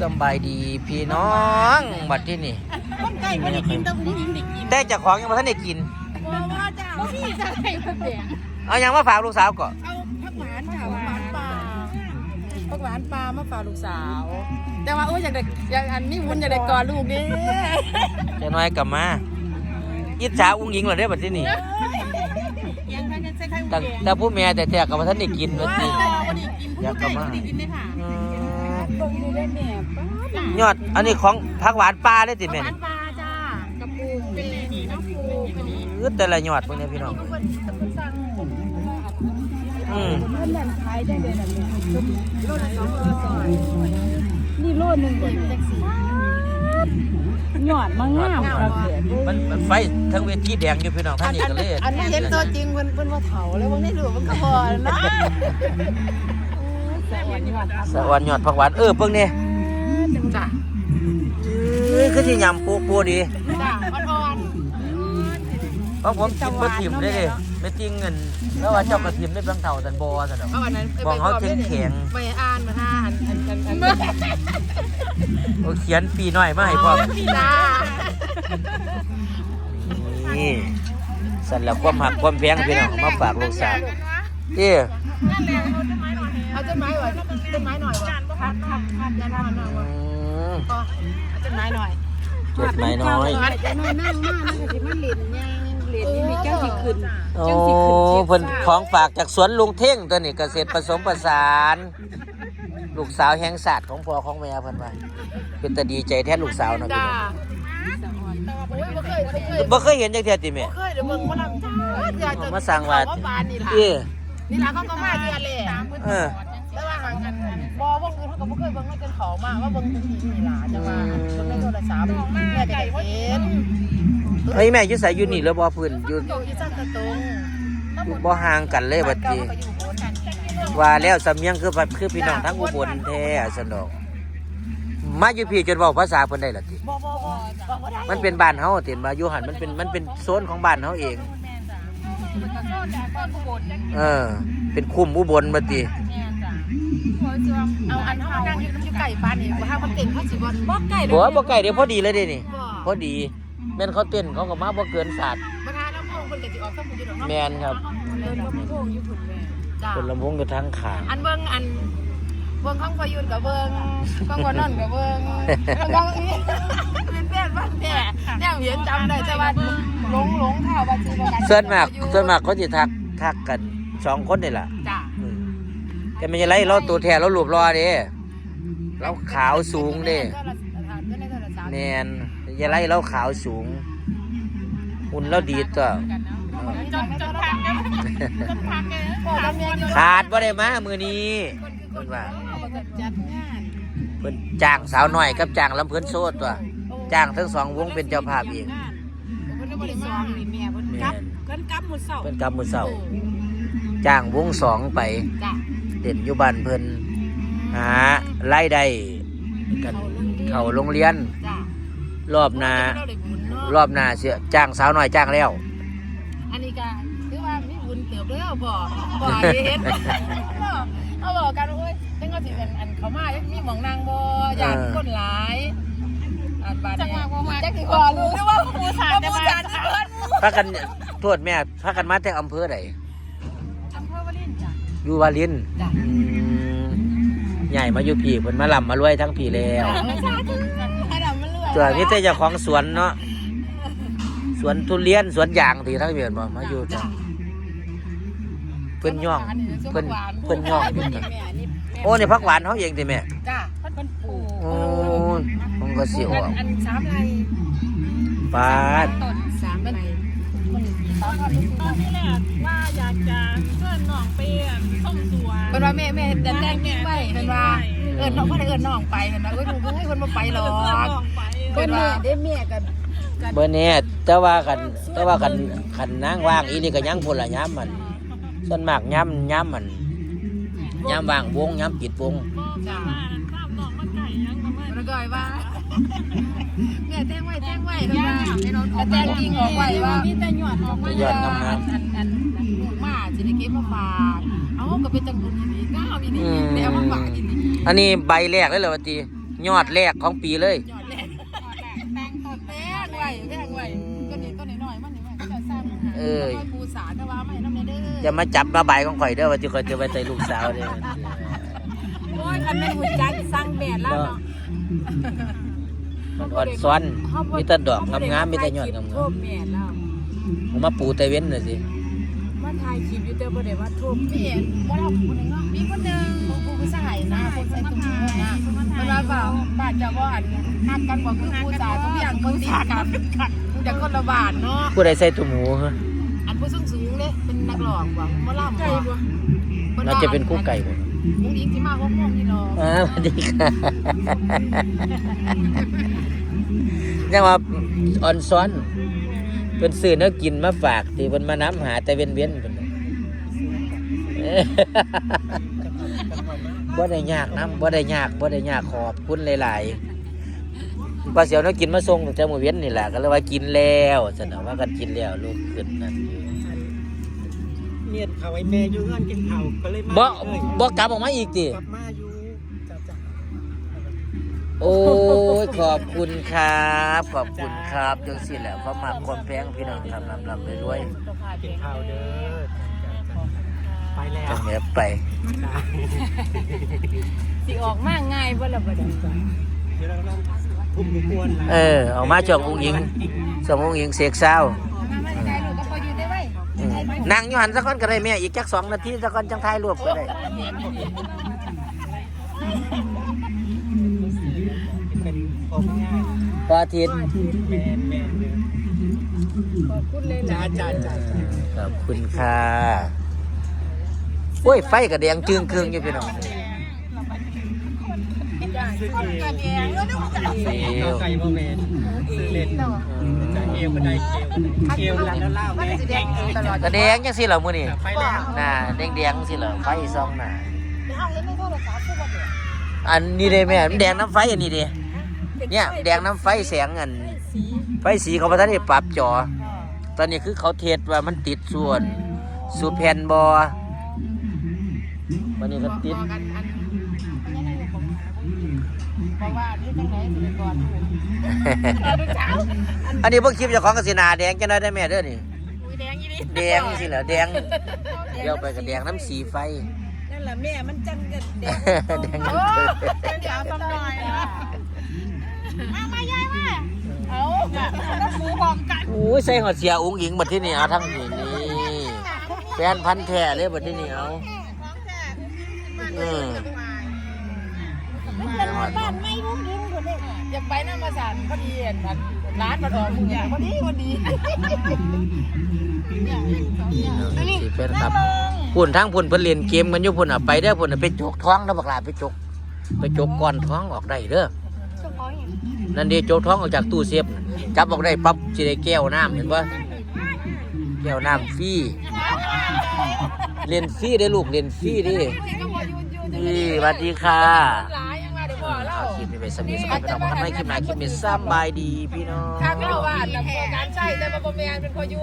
สำบายดีพี่น้องบัดที่นี่คนไก่ก็ได้กินแต่ผู้หญิงได้กินแต่เจากของยังไม่ทันได้กินเพราะว่าจ้าพี่จะให้คนแดงเอายังมาฝากลูกสาวก่อนเอาผักหวานค่ะผักหวานปลาผักหวานปลามาฝากลูกสาว แต่ว่าโอ้ยอยากได้อยากอันนี้วุ้นอยากได้กอดลูกนี่จะน้อยกลับมายิดฉาอุ้งยิงเหรอเด้อบัดที่นี่ยังไม่ได้ใส่ไข่แต่แต่ผู้แม่แต่แต่กับว่าท่านได้กินบัดว้านี้ววันนี้กินผู้ไก่ก็ได้กินได้ค่ะ อืม ตรงนี้ได้แม่ป้ายอด อันนี้ของผักหวานปลาได้ติผักแม่หวานปลาจ้ากระปูเป็นนี่น้ำปูเป็นนี่คือแต่ละยอดพวกนี้พี่น้องเพิ่นเพิ่นสั่งอืมเพิ่นนั่นขายได้เลยแบบนี้โลละสองโลละสองนี่โลนึงบ่แท็กซี่หยอดมางามครับเด็ดมันมันไฟทั้งเวทีแดงอยู่พี่น้องท่านนี่ก็เลยอันนี้เห็นตัวจริงเพิ่นเพิ่นว่าเฒ่าแล้วบ่ได้รู้มันก็พอนะ แซ่บหวานครับสะออนยอดผักหวานเออเพิ่งนี่จ้ะเอ้ยคือที่ยำปูปูดีจ้ะอ่อนเพราะผมกินบะถิ่มได้เลยไม่ติ้งเงินแล้วว่าเจ้ากระถิ่มได้บางเท่าตันบอสนอกๆเอาอันนั้นบอกเขาแข็งแข็งไปอ่านมาท่าอันอันอันอันโอ้เขียนปีหน่อยมาให้พ่อจ้านี่สั่นแล้วความหักความแพงพี่น้องมาฝากลูกสาวเอ้เอา ต้นไม้ไว้ต้นไม้หน่อยวะครับครับครับอย่าทำหน่อยวะอืมพอเอาต้นไม้หน่อยจดหมายน้อยจะน้อยนั่งมากนะก็สิมันเหรียญยังเหรียญนี่มีเจ้าสิขึ้นโอ้เพิ่นของฝากจากสวนลุงเท่งตัวนี้เกษตรผสมผสาน ลูกสาวแห่งศาสตร์ของพ่อของแม่เพิ่นว่าเป็นตาดีใจแทนลูกสาวเนาะพี่จ้าน้องโอ้ยบ่เคยบ่เคยบ่เคยเห็นจักเทื่อติแม่บ่เคยเดี๋ยวเบิ่งบ่ลำจ้าเดี๋ยวจะมาสั่งว่าเอบ้านนี่ล่ะเอ้นี่ล่ะเขาก็มาเดือนแหละเออแต่ว่าหางกันบ่เบิ่งอื่นเขาก็บ่เคยเบิ่งไม่เป็นเขามาว่าเบิ่งผู้หญิงนี่ล่ะจังว่าเบิ่งในโทรศัพท์แม่ก็ได้เห็นเฮ้ยแม่อยู่ไสอยู่นี่แล้วบ่พื้นอยู่อยู่ที่ซั่นตะตรงอยู่บ่ห่างกันเลยบัดเก่านี้ก็อยู่โบนกันว่าแล้วสำเนียงคือคือพี่น้องทั้งอุบลแท้สนอกมาอยู่พี่จนเว้าภาษาเพิ่นได้ล่ะติบ่บ่บ่บ่บ่ได้มันเป็นบ้านเฮาติมาอยู่หันมันเป็นมันเป็นโซนของบ้านเฮาเองแม่จ้ะมันก็โซนจากบ้านผู้บนเออ เป็นคุ้มอุบลบัดนี้แม่จ้ะ เอาอันเฮานั่งอยู่อยู่ไก่บ้านนี่บ่ฮามันเต็มเขาสิบ่บ่ไก่บ่บ่ไกลเดี๋ยวพอดีเลยเด้นี่บ่พอดีแม่นเขาเต้นเขาก็มาบ่เกินศาสตร์บ่ทาน้ำพงเพิ่นก็สิออกซ้ำอยู่ดอกเนาะแม่นครับเดินบ่มีโพงอยู่พุ่นแม่จ้ะคนลำวงอยู่ทางขางอันเบิ่งอันเบิ่งข้างพยุนกับเบิ่งข้างบนนั่นกับเบิ่งแล้วก็อีเป็นแฟนบ้านแท้แนวเห็นจำได้แต่ว่าหลงหลงข่าวว่าสิบ่กันส่วนมากส่วนมากเขาสิทักทักกันสองคนนี่ล่ะจ้ะอืม แต่ไม่ใช่ไรเราตัวแท้เรารูปรอเด้เราขาวสูงเด้แมนอย่าไล่เราขาวสูงหุ่นเราดีตัวจนจนพักกันจนพักกันพอทำงานอยู่ขาดบ่ได้มามือนี้เพิ่นว่าจัดงานเพิ่นจ้างสาวหน่อยกับจ้างลำเพิ่นโซดตัวจ้างทั้งสองวงเป็นเจ้าภาพเองเพิ่นบ่ได้มานี่แม่เพิ่นแม่กลับนเพิ่นกลับมื้อเช้าเพิ่นกำมือเศร้าจ้างวงสองไปจ้ะ เด่นอยู่บ้านเพิ่นหาไล่ได้กันเข้าโรงเรียน จ้ะรอบหน้าเราได้บุญเนาะรอบหน้าเสียจ้างสาวหน่อยจ้างแล้ว อันนี้ก็คือว่ามีบุญเติบเด้อบ่บ่ได้เฮ็ดเอาบอกกันว่าโอ้ยจังว่าสิเป็นอันเขามามีหมองนางบ่ญาติคนหลายอันบาดนี้จังว่าบ่มาจักสิขอรู้ด้วยว่าผู้สานแต่บ้านเพิ่นพากันโทษแม่พากันมาแต่อำเภอใดอ อยู่วาลินจ้ะ อืมใหญ่มาอยู่พี่เพิ่นมาลำมารวยทั้งพี่แล้วสาธุให้เรามันรวยตัวนี้แต่เจ้าของสวนเนาะสวนทุเรียนสวนยางที่ทั้งเวียนบ่มาอยู่จ้ะเพิ่นย่องเพิ่นเพิ่นย่องอยู่จ้ะโอ้นี่ผักหวานเฮาเองติแม่จ้ะเพิ่นปลูกโอ้ยผมก็สิออกอันสามไร่ปาดต้นสามไร่ ตอนนี้แหละว่าอยากจะเพื่อนน้องไปส่งสวนเพิ่นว่าแม่แม่แต่แต่งกิ๊กไว้เพิ่นว่าเอิ้นน้องเพิ่นเอิ้นน้องไปเพิ่นว่าโอ้ยลูเอ้ยเพิ่นบ่ไปหรอกน้องไปเพิ่นว่าได้แม่กันบ่แน่แต่ว่ากันแต่ว่ากันคันนางว่างอีนี่ก็ยังพุ่นละยามมันส่วนมากยามยามมันยามว่างวงยามปิดวงจ้ะว่าข้ามน้องมาไก่ยังประมาณแล้วก็ว่าแม่แตงไว้แต่งไว้เพิ่นว่าแต่แต่งจริงออกไว้ว่า อดออกมาหยอดงามๆอันอันปลูกมาสิได้เก็บมาฝากเอ้าก็เป็นจังบุญอีนี่ก็เอาอีนี่แล้วมาฝากอีนี่อันนี้ใบแรกเลยเหรอวะตียอดแรกของปีเลยยอดแรกแต่งต้นแป้งไว้แป้งไว้ก็นี่ต้นน้อยๆมันนี่มันจะสร้างเอ้ยปูสาแต่ว่าไม่น้ำเด้อจะมาจับมาใบายของข่อยเด้อว่าจะข่อยจะไปใส่ลูกสาวเด้อโอ้ยคันเป็นหุ่นจักสั่งแม่แล้วเนาะมันอ่อนซ้อนมีแต่ดอกงามๆมีแต่ยอดงามโทษแม่แล้วๆ ผมมาปูแต่เว้นน่ะสิมาถ่ายคลิปอยู่แต่บ่ได้ว่าโทษพี่เห็นว่าเราคนหนึ่งเนาะมีคนหนึ่งผู้ผู้ชายนะคนใส่ตุ้มหูนะเวลาเปล่าบาดจะว่าอันหักกันบอกคือผู้สาทุกอย่างคนติดกันผู้จะคนละบาทเนาะผู้ใดใส่ตุ้มหูฮะอันผู้สูงสูงเลยเป็นนักหลอกว่ะมาล่ำไก่ว่ะบ่เราจะเป็นคู่ไก่บ่มุ้งอิงที่มาหกโมงนี่เนาะอ่าสวัสดีค่ะยังว่าอ่อนซ้อน เพิ่นซื้อแนวกินมาฝากที่เพิ่นมาน้ำหาแต่เว้นเว้นๆเพิ่นน่ะเอ้ยบ่ได้ยากน้ำบ่ได้ยากบ่ได้ยากขอบคุณหลายๆว่าเสียวแนวกินมาส่งตั้งแต่มื้อเว้นนี่แหละก็เลยว่ากินแล้วสนอว่ากันกินแล้วลูกขึ้นนั่นอยู่เนี่ยเขาไอ้แม่อยู่เงื่อนกินเขาก็เลยมาบ่เลยบ่กลับออกมาอีกติกลับมาอยู่จ้ะจ้ะ โอ้ยขอบคุณครับ ขอบคุณครับจังสิแหละเขามาความแพงพี่น้องทำลำลำไปรวยกินข้าวเด้อจ้ะจ้ะไปแล้จัวงเนี้ยไปจ้ะสิออกมาง่ายบ่ล่ะบ่ได้เดี๋ยวเราลองทุ่มอยู่กวนละเออเอามาจององค์หญิงสมองค์หญิงเสกเศร้ามาไม่ได้ลูกก็พออยู่ได้ไว้อืมนั่งอยู่หันสักคนก็ได้แม่อีกจักสองนาทีสักคนจังท้ายรวบก็ได้ อาทิตย์แม่แม่เด้อขอบคุณเลยจ้าจ้าจ้าจ้าขอบคุณค่ะโอ้ยไฟกระแดงจึงครึ่งอยู่พี่น้องซื้อเอกันเองเออนึกว่าจะเฟงลไก่บ่แม่นซื้อเล่นจ้ะเอวก็ได้เอวเอวลันแล้วเล่ามันแม่จะแดงตลอดกระแดงจังสิเหรอมื้อนี้ไปแล้วน่าแดงแดงๆสิเหรอไฟซองน่ะเอาเห็นในโทรศัพท์คือว่าเดี๋ยวอันนี้เด้แม่มันแดงน้ำไฟอันนี้เด้ เนี่ยแดงน้ำไฟแสงอันไฟสีเขาประทานได้ปรับจอ ตอนนี้คือเขาเทสว่ามันติดส่วนสูแผ่นบอวันนี้ก็ติดบอกกันอันอันนี้ในผมบอกว่านี่จังไหนสิเป็นก่อนเอาดูเช้าอันนี้พวกคลิปเจ้าของกสิหนาแดงจะได้ได้แม่เด้อนี่อุ้ยแดงยี่นี่แดงสิเหรอแดงเดี๋ยวไปกับแดงน้ำสีไฟนั่นล่ะแม่มันจังกันแดงแดงโอ้เดี๋ยวต้องหน่อยนะเอามายายมาเอาแล้วหมูพร้ อมกันโอ้ยใส่หอดเสียอุ้งอิงบัดที่นี่เอาทั้งนี้นี่แฟนพันธุ์แท้เลยบัดที่นี่เอาเออบ้านไม่รุ่งรุ่งคนนี้อยากไปน้ำมาสานพอดีเห็นมันร้านมาทองมึงเนี่ยพอดีพอดีเนี่ยเนี่ยสีแฟนครับพุ่นทั้งพุ่นเพิ่นเล่นเกมกันอยู่พุ่นอะไปเด้อพุ่นอะไปจกท้องนะบักหลาไปจก ไปจกก้อนท้องออกได้เด้อนั่ นเดีโจกท้องออกจากตู้เซฟจับออกได้ปั๊บสิได้แก้วน้ำเห็นปะแก้วน้ำฟรีเรียนฟรีได้ลูกเรียนฟรีดินี่สวัสดีค่ะหลายยังมาเดี๋ยวบอกเล่าคลิปนี้ไปสมีสกันไปน้องกันไม่คลิปไหนคลิปนี้สำบายดีพี่น้องทางเล่าว่าแต่พอการใช้แต่มาบแมนเป็นพอยู